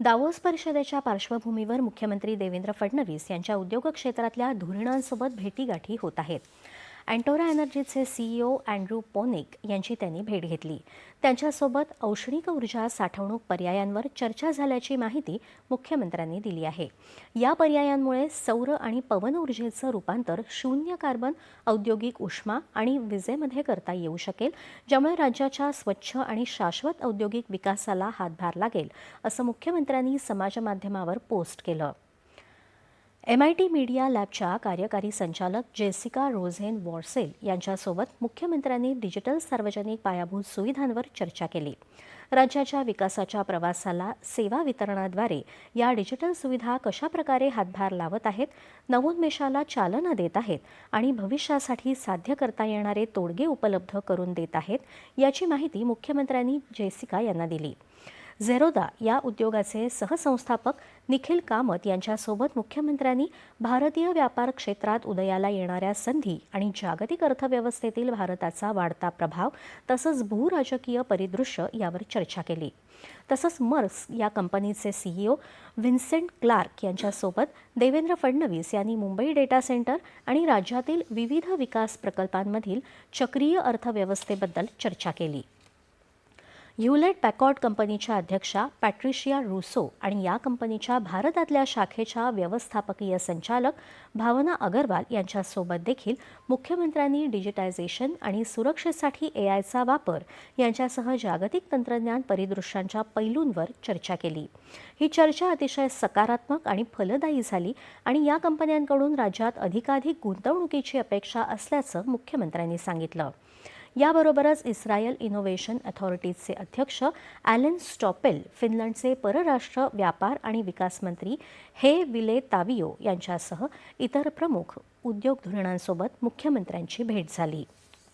Davos परिषदेच्या पार्श्वभूमीवर मुख्यमंत्री देवेंद्र फडणवीस यांच्या उद्योग क्षेत्रातल्या धोरणांसोबत भेटीगाठी होत आहेत. अँटोरा एनर्जीचे सीईओ अँड्रू पोनिक यांची त्यांनी भेट घेतली. त्यांच्यासोबत औष्णिक ऊर्जा साठवणूक पर्यायांवर चर्चा झाल्याची माहिती मुख्यमंत्र्यांनी दिली आहे. या पर्यायांमुळे सौर आणि पवन ऊर्जेचं रूपांतर शून्य कार्बन औद्योगिक उष्मा आणि विजेमध्ये करता येऊ शकेल ज्यामुळे राज्याच्या स्वच्छ आणि शाश्वत औद्योगिक विकासाला हातभार लागेल असं मुख्यमंत्र्यांनी समाजमाध्यमावर पोस्ट केलं. एम आय टी मीडिया लॅबच्या कार्यकारी संचालक जेसिका रोझेन वॉर्सेल यांच्यासोबत मुख्यमंत्र्यांनी डिजिटल सार्वजनिक पायाभूत सुविधांवर चर्चा केली. राज्याच्या विकासाच्या प्रवासाला सेवा वितरणाद्वारे या डिजिटल सुविधा कशाप्रकारे हातभार लावत आहेत नवोन्मेषाला चालना देत आहेत आणि भविष्यासाठी साध्य करता येणारे तोडगे उपलब्ध करून देत आहेत याची माहिती मुख्यमंत्र्यांनी जेसिका यांना दिली. झेरोदा या उद्योगाचे सहसंस्थापक निखिल कामत यांच्यासोबत मुख्यमंत्र्यांनी भारतीय व्यापार क्षेत्रात उदयाला येणाऱ्या संधी आणि जागतिक अर्थव्यवस्थेतील भारताचा वाढता प्रभाव तसंच भूराजकीय परिदृश्य यावर चर्चा केली. तसंच मर्स या कंपनीचे सीईओ व्हिन्सेंट क्लार्क यांच्यासोबत देवेंद्र फडणवीस यांनी मुंबई डेटा सेंटर आणि राज्यातील विविध विकास प्रकल्पांमधील चक्रीय अर्थव्यवस्थेबद्दल चर्चा केली. ह्युलेट पॅकॉर्ड कंपनीच्या अध्यक्षा पॅट्रिशिया रुसो आणि या कंपनीच्या भारतातल्या शाखेच्या व्यवस्थापकीय संचालक भावना अगरवाल यांच्यासोबत देखील मुख्यमंत्र्यांनी डिजिटायझेशन आणि सुरक्षेसाठी एआयचा वापर यांच्यासह जागतिक तंत्रज्ञान परिदृश्यांच्या पैलूंवर चर्चा केली. ही चर्चा अतिशय सकारात्मक आणि फलदायी झाली आणि या कंपन्यांकडून राज्यात अधिकाधिक गुंतवणुकीची अपेक्षा असल्याचं मुख्यमंत्र्यांनी सांगितलं. याबरोबरच इस्रायल इनोव्हेशन अथॉरिटीजचे अध्यक्ष ॲलन स्टॉपेल फिनलंडचे परराष्ट्र व्यापार आणि विकास मंत्री हे विले तावियो यांच्यासह इतर प्रमुख उद्योग धोरणांसोबत मुख्यमंत्र्यांची भेट झाली.